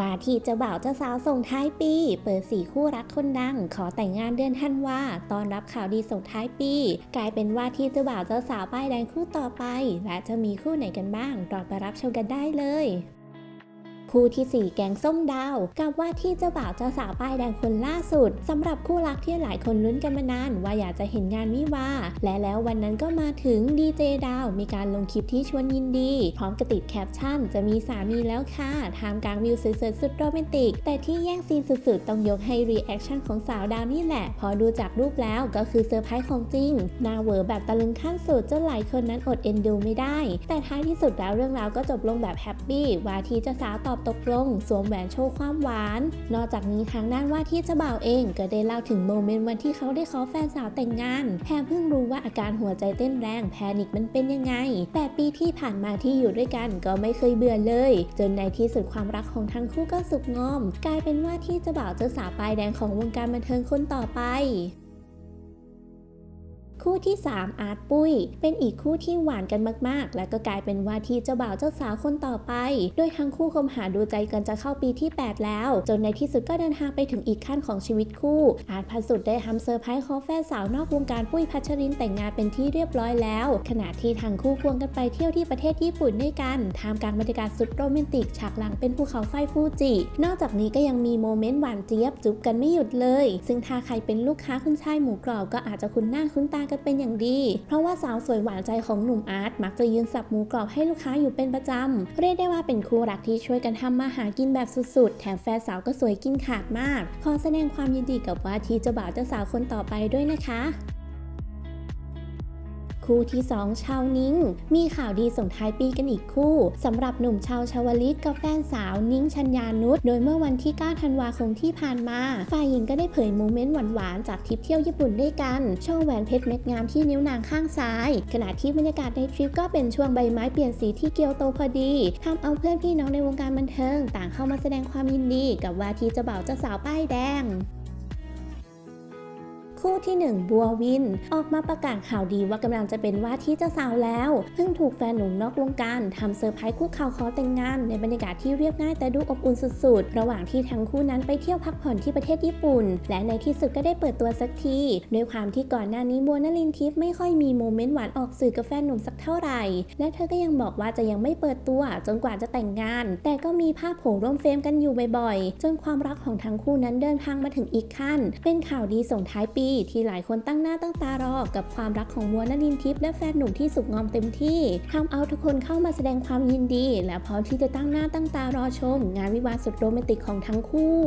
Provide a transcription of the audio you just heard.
ว่าที่เจ้าบ่าวเจ้าสาวส่งท้ายปี เปิดสี่คู่รักคนดัง ขอแต่งงานเดือนธันวาตอนรับข่าวดีส่งท้ายปี กลายเป็นว่าที่เจ้าบ่าวเจ้าสาวป้ายแดงคู่ต่อไป และจะมีคู่ไหนกันบ้างรอไปรับชมกันได้เลย คู่ที่ 4 แกงส้มดาว กับว่าที่เจ้าบ่าวเจ้าสาวป้ายแดงคนล่าสุดสำหรับคู่รักที่หลายคนลุ้นกันมานาน ว่าอยากจะเห็นงานวิวา และแล้ววันนั้นก็มาถึงดีเจดาว มีการลงคลิปที่ชวนยินดี พร้อมกระติดแคปชั่น จะมีสามีแล้วค่ะทามกลางวิวสวยๆสุดโรแมนติก แต่ที่แย่งซีนสุดๆ ต้องยกให้รีแอคชั่นของสาวดาวนี่แหละ พอดูจากรูปแล้วก็คือเซอร์ไพรส์ของจริงหนาเวอแบบตะลึงขั้นสุดจนหลายคนนั้นอดเอ็นดูไม่ได้ แต่ท้ายที่สุดแล้วเรื่องราวก็จบลงแบบแฮปปี้ว่าที่เจ้าสาวตอบตกลง สวมแหวนโชว์ความหวาน นอกจากนี้ทางด้านว่าที่เจ้าบ่าวเอง ก็ได้เล่าถึงโมเมนต์วันที่เขาได้ขอแฟนสาวแต่งงานแพรเพิ่งรู้ว่าอาการหัวใจเต้นแรงแพนิกมันเป็นยังไงแต่ปีที่ผ่านมาที่อยู่ด้วยกันก็ไม่เคยเบื่อเลย จนในที่สุดความรักของทั้งคู่ก็สุขงอม กลายเป็นว่าที่เจ้าบ่าวเจ้าสาวปลายแดงของวงการบันเทิงคนต่อไป คู่ที่ 3 อาร์ตปุ้ย เป็นอีกคู่ที่หวานกันมากๆ และก็กลายเป็นว่าที่เจ้าบ่าวเจ้าสาวคนต่อไป โดยทั้งคู่คบหาดูใจกันจะเข้าปีที่ 8 แล้ว จนในที่สุดก็เดินทางไปถึงอีกขั้นของชีวิตคู่ อาร์ตพัสุดได้ทำเซอร์ไพรส์ขอแฟนสาวนอกวงการปุ้ยพัชรินแต่งงานเป็นที่เรียบร้อยแล้ว ขณะที่ทั้งคู่ควงกันไปเที่ยวที่ประเทศญี่ปุ่นด้วยกันท่ามกลางบรรยากาศสุดโรแมนติกฉากหลังเป็นภูเขาไฟฟูจิ นอกจากนี้ก็ยังมีโมเมนต์หวานเจี๊ยบจุ๊บกันไม่หยุดเลย ซึ่งถ้าใครเป็นลูกค้าคุณชายหมูกรอบก็อาจจะคุ้นหน้าคุ้นตากันเป็นอย่างดี เพราะว่าสาวสวยหวานใจของหนุ่มอาร์ตมักจะยืนสับหมูกรอบให้ลูกค้าอยู่เป็นประจำ เรียกได้ว่าเป็นคู่รักที่ช่วยกันทำมาหากินแบบสุดๆ แถมแฟนสาวก็สวยกินขาดมาก ขอแสดงความยินดีกับว่าที่เจ้าบ่าวเจ้าสาวคนต่อไปด้วยนะคะ คู่ที่ 2 ชาวนิ้ง มีข่าวดีส่งท้ายปีกันอีกคู่สำหรับหนุ่มชาวชาวลิตกับแฟนสาวนิ้งชัญญานุชโดยเมื่อวันที่ 9 ธันวาคมที่ผ่านมา ฝ่ายหญิงก็ได้เผยโมเมนต์หวานๆ จากทริปเที่ยวญี่ปุ่นด้วยกันโชว์แหวนเพชรเม็ดงามที่นิ้วนางข้างซ้าย ขณะที่บรรยากาศในทริปก็เป็นช่วงใบไม้เปลี่ยนสีที่เกียวโตพอดีทำเอาเพื่อนพี่น้องในวงการบันเทิง ต่างเข้ามาแสดงความยินดีกับว่าที่เจ้าบ่าวเจ้าสาวป้ายแดง คู่ที่ 1 บัววิน ออกมาประกาศข่าวดีว่ากำลังจะเป็นว่าที่เจ้าสาวแล้ว เพิ่งถูกแฟนหนุ่มนอกวงการทำเซอร์ไพรส์คู่ข่าวขอแต่งงาน ในบรรยากาศที่เรียบง่ายแต่ดูอบอุ่นสุดๆ ระหว่างที่ทั้งคู่นั้นไปเที่ยวพักผ่อนที่ประเทศญี่ปุ่น และในที่สุดก็ได้เปิดตัวสักทีด้วยความที่ก่อนหน้านี้บัวนลินทิพย์ไม่ค่อยมีโมเมนต์หวานออกสื่อกับแฟนหนุ่มสักเท่าไหร่ และเธอก็ยังบอกว่าจะยังไม่เปิดตัวจนกว่าจะแต่งงาน แต่ก็มีภาพโผล่ร่วมเฟรมกันอยู่บ่อยๆ จนความรักของทั้งคู่นั้นเดินทางมาถึงอีกขั้น เป็นข่าวดีส่งท้ายปีที่หลายคนตั้งหน้าตั้งตารอกับความรักของมัวนลินทิพย์และแฟนหนุ่มที่สุกงอมเต็มที่ทำเอาทุกคนเข้ามาแสดงความยินดี และพร้อมที่จะตั้งหน้าตั้งตารอชม งานวิวาสุดโรแมนติกของทั้งคู่